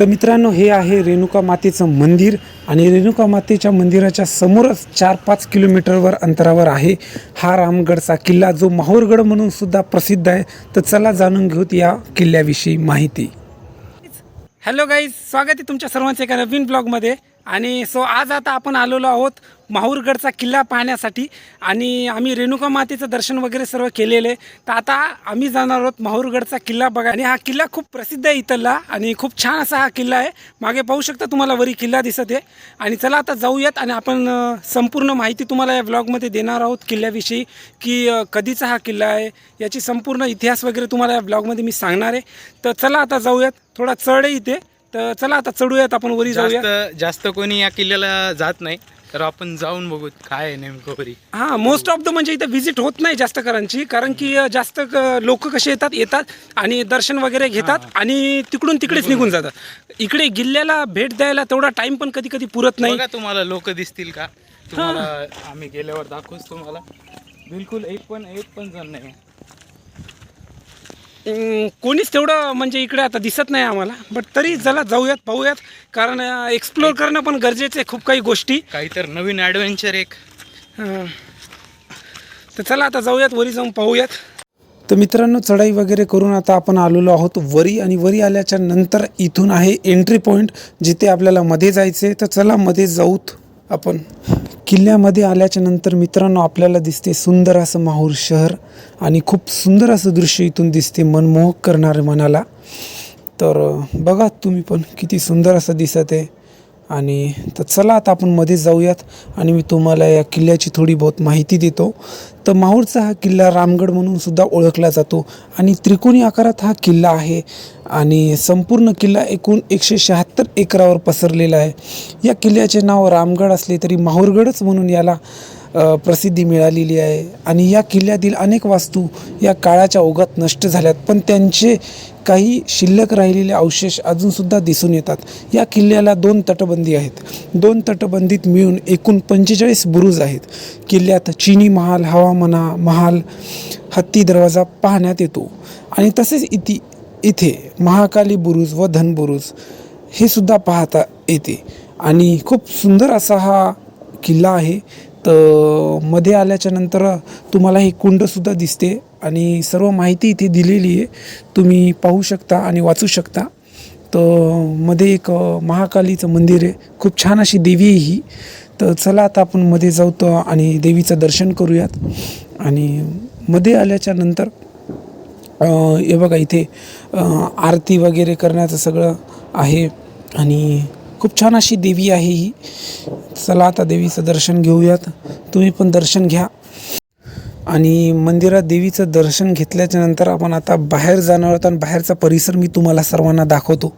तर मित्रांनो हे आहे रेणुका मातेचं मंदिर आणि रेणुका मातेच्या मंदिराच्या समोरच चार पाच किलोमीटरवर अंतरावर आहे हा रामगडचा किल्ला जो माहूरगड म्हणून सुद्धा प्रसिद्ध आहे. तर चला जाणून घेऊत या किल्ल्याविषयी माहिती. हॅलो गाईज स्वागत आहे तुमच्या सर्वांचं एका नवीन ब्लॉगमध्ये आणि सो आज आता आपण आलेलो आहोत माहूरगडचा किल्ला पाहण्यासाठी. आणि आम्ही रेणुका मातेचं दर्शन वगैरे सर्व केलेलं. आहे तर आता आम्ही जाणार आहोत माहूरगडचा किल्ला बघा. आणि हा किल्ला खूप प्रसिद्ध आहे इथला आणि खूप छान असा हा किल्ला आहे. मागे पाहू शकता तुम्हाला वरी किल्ला दिसत आहे. आणि चला आता जाऊयात आणि आपण संपूर्ण माहिती तुम्हाला या ब्लॉगमध्ये देणार आहोत किल्ल्याविषयी की कधीचा हा किल्ला आहे. याची संपूर्ण इतिहास वगैरे तुम्हाला या ब्लॉगमध्ये मी सांगणार आहे. तर चला आता जाऊयात. थोडा चढ आहे इथे. तर चला आता चढूयात आपण वरी जाऊयात जास्त जास्त कोणी या किल्ल्याला जात नाही तर आपण जाऊन बघू काय आहे नेमकं वरी. हां मोस्ट ऑफ द म्हणजे इथं व्हिजिट होत नाही जास्त करांची कारण की अ, जास्त लोक कसे येतात येतात आणि दर्शन वगैरे घेतात आणि तिकडून तिकडेच निघून जातात. इकडे किल्ल्याला भेट द्यायला तेवढा टाइम पण कधी कधी पुरत नाही. बघा तुम्हाला लोक दिसतील का? तुम्हाला आम्ही गेल्यावर दाखवूच तुम्हाला. बिलकुल एक पण एक पण जण नाही. कोणीच तेवढं म्हणजे इकडे आता दिसत नाही आम्हाला बट तरी चला जाऊयात पाहूयात. कारण एक्सप्लोर करणं पण गरजेचं आहे खूप काही गोष्टी. काही तर नवीन ॲडव्हेंचर एक. तर चला आता जाऊयात वरी जाऊन पाहूयात. तर मित्रांनो चढाई वगैरे करून आता आपण आलेलो आहोत वरी आणि वरी आल्याच्यानंतर इथून आहे एंट्री पॉईंट जिथे आपल्याला मध्ये जायचे तर चला मध्ये जाऊत आपण. किल्ल्यामध्ये आल्याच्यानंतर मित्रांनो आपल्याला दिसते सुंदर असं माहूर शहर आणि खूप सुंदर असं दृश्य इथून दिसते मनमोहक करणारे मनाला. तर बघा तुम्ही पण किती सुंदर असं दिसत आहे. आणि तर चला आता आपण मध्ये जाऊयात आणि मी तुम्हाला या किल्ल्याची थोडी बहुत माहिती देतो. तर माहूरचा हा किल्ला रामगड म्हणून सुद्धा ओळखला जातो आणि त्रिकोणी आकारात हा किल्ला आहे आणि संपूर्ण किल्ला एकूण एकशे शहात्तर एकरावर पसरलेला आहे. या किल्ल्याचे नाव रामगड असले तरी माहूरगडच म्हणून याला प्रसिद्धी मिळालेली आहे. आणि या किल्ल्यातील अनेक वास्तू या काळाच्या ओघात नष्ट झाल्यात. पण त्यांचे काही शिल्लक राहिलेले अवशेष अजूनसुद्धा दिसून येतात. या किल्ल्याला दोन तटबंदी आहेत. दोन तटबंदीत मिळून एकूण पंचेचाळीस बुरुज आहेत. किल्ल्यात चिनी महाल हवामना महाल हत्ती दरवाजा पाहण्यात येतो. आणि तसेच इति इथे महाकाली बुरुज व धनबुरुज हे सुद्धा पाहता येते. आणि खूप सुंदर असा हा किल्ला आहे. तर मध्ये आल्याच्यानंतर तुम्हाला हे कुंडसुद्धा दिसते आणि सर्व माहिती इथे दिलेली आहे. तुम्ही पाहू शकता आणि वाचू शकता. तर मध्ये एक महाकालीचं मंदिर आहे. खूप छान अशी देवी आहे ही. तर चला आता आपण मध्ये जाऊ तर आणि देवीचं दर्शन करूयात. आणि मध्ये आल्याच्यानंतर हे बघा इथे आरती वगैरे करण्याचं सगळं आहे. आणि खूप छान अशी देवी आहे ही. चला आता देवीचं दर्शन घेऊयात. तुम्ही पण दर्शन घ्या. आणि मंदिरात देवीचं दर्शन घेतल्याच्या नंतर आपण आता बाहेर जाणार आहोत आणि बाहेरचा परिसर मी तुम्हाला सर्वांना दाखवतो.